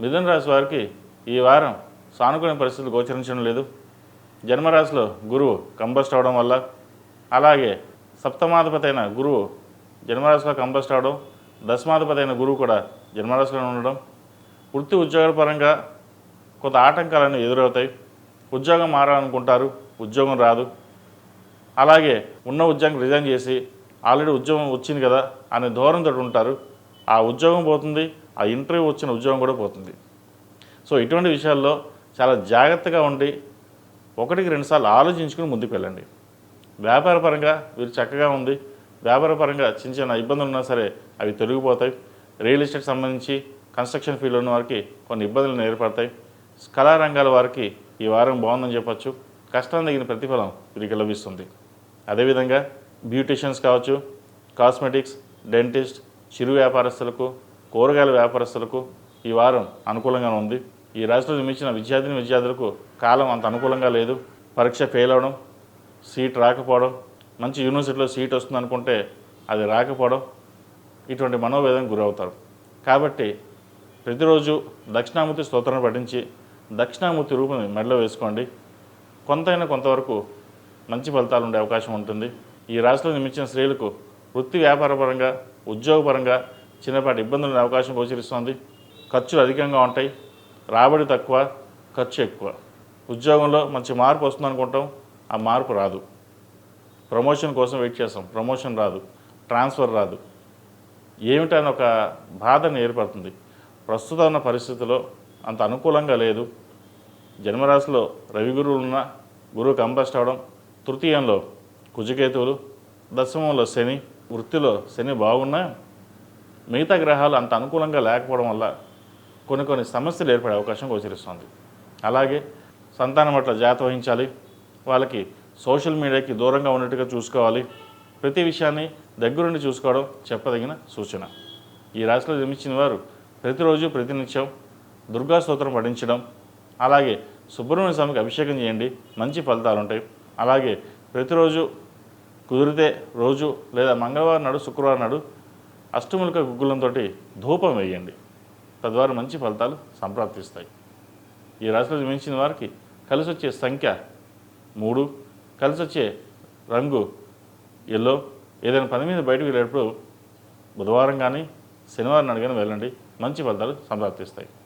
మిథున రాశి వారికి ఈ వారం సానుకూల పరిస్థితులు గోచరించడం లేదు. జన్మరాశిలో గురువు కంబస్ట్ అవడం వల్ల అలాగే సప్తమాధిపతి అయిన గురువు జన్మరాశిలో కంబస్ట్ అవడం దశమాధిపతి అయిన గురువు కూడా జన్మరాశిలో ఉండడం వృత్తి ఉద్యోగాల పరంగా కొంత ఆటంకాలను ఎదురవుతాయి. ఉద్యోగం మారాలనుకుంటారు ఉద్యోగం రాదు. అలాగే ఉన్న ఉద్యోగం రిజైన్ చేసి ఆల్రెడీ ఉద్యోగం వచ్చింది కదా అనే ధోరణితో ఉంటారు. ఆ ఉద్యోగం పోతుంది ఆ ఇంటర్వ్యూ వచ్చిన ఉద్యోగం కూడా పోతుంది. సో ఇటువంటి విషయాల్లో చాలా జాగ్రత్తగా ఉండి ఒకటికి రెండుసార్లు ఆలోచించుకుని ముందుకు వెళ్ళండి. వ్యాపారపరంగా వీరు చక్కగా ఉంది. వ్యాపారపరంగా చిన్న చిన్న ఇబ్బందులు ఉన్నా సరే అవి తొలగిపోతాయి. రియల్ ఎస్టేట్ సంబంధించి కన్స్ట్రక్షన్ ఫీల్డ్ ఉన్న వారికి కొన్ని ఇబ్బందులు ఏర్పడతాయి. కళారంగాల వారికి ఈ వారం బాగుందని చెప్పచ్చు. కష్టం తగిన ప్రతిఫలం వీరికి లభిస్తుంది. అదేవిధంగా బ్యూటిషియన్స్ కావచ్చు కాస్మెటిక్స్ డెంటిస్ట్ చిరు వ్యాపారస్తులకు కూరగాయల వ్యాపారస్తులకు ఈ వారం అనుకూలంగా ఉంది. ఈ రాశిలో జన్మించిన విద్యార్థిని విద్యార్థులకు కాలం అంత అనుకూలంగా లేదు. పరీక్ష ఫెయిల్ అవడం సీట్ రాకపోవడం మంచి యూనివర్సిటీలో సీట్ వస్తుంది అనుకుంటే అది రాకపోవడం ఇటువంటి మనోవేదనకు గురవుతారు. కాబట్టి ప్రతిరోజు దక్షిణామూర్తి స్తోత్రాన్ని పఠించి దక్షిణామూర్తి రూపం మెడలో వేసుకోండి. కొంతైనా కొంతవరకు మంచి ఫలితాలు ఉండే అవకాశం ఉంటుంది. ఈ రాశిలో నిర్మించిన స్త్రీలకు వృత్తి వ్యాపారపరంగా ఉద్యోగపరంగా చిన్నపాటి ఇబ్బందులు అవకాశం గోచరిస్తోంది. ఖర్చులు అధికంగా ఉంటాయి. రాబడి తక్కువ ఖర్చు ఎక్కువ. ఉద్యోగంలో మంచి మార్పు వస్తుంది అనుకుంటాం ఆ మార్పు రాదు. ప్రమోషన్ కోసం వెయిట్ చేస్తాం. ప్రమోషన్ రాదు. ట్రాన్స్ఫర్ రాదు. ఏమిటని ఒక బాధను ఏర్పడుతుంది. ప్రస్తుతం ఉన్న పరిస్థితిలో అంత అనుకూలంగా లేదు. జన్మరాశిలో రవి గురువులు ఉన్న గురువు కంబస్ట్ అవడం తృతీయంలో కుజకేతువులు దశమంలో శని వృత్తిలో శని బాగున్నా మిగతా గ్రహాలు అంత అనుకూలంగా లేకపోవడం వల్ల కొన్ని కొన్ని సమస్యలు ఏర్పడే అవకాశం గోచరిస్తుంది. అలాగే సంతానం పట్ల జాగ్రత్త వహించాలి. వాళ్ళకి సోషల్ మీడియాకి దూరంగా ఉన్నట్టుగా చూసుకోవాలి. ప్రతి విషయాన్ని దగ్గరుండి చూసుకోవడం చెప్పదగిన సూచన. ఈ రాశిలో జన్మించిన వారు ప్రతిరోజు ప్రతినిత్యం దుర్గా స్తోత్రం పఠించడం అలాగే సుబ్రహ్మణ్య స్వామికి అభిషేకం చేయండి. మంచి ఫలితాలు ఉంటాయి అలాగే ప్రతిరోజు కుదిరితే రోజు లేదా మంగళవారం నాడు శుక్రవారం నాడు అష్టములక గుగ్గులంతో ధూపం వేయండి. తద్వారా మంచి ఫలితాలు సంప్రాప్తిస్తాయి. ఈ రాశిలో జన్మించిన వారికి కలిసి వచ్చే సంఖ్య మూడు కలిసి వచ్చే రంగు ఎల్లో. ఏదైనా పని మీద బయటకు వెళ్ళేటప్పుడు బుధవారం కానీ శనివారం నాడు కానీ వెళ్ళండి. మంచి ఫలితాలు సంప్రాప్తిస్తాయి.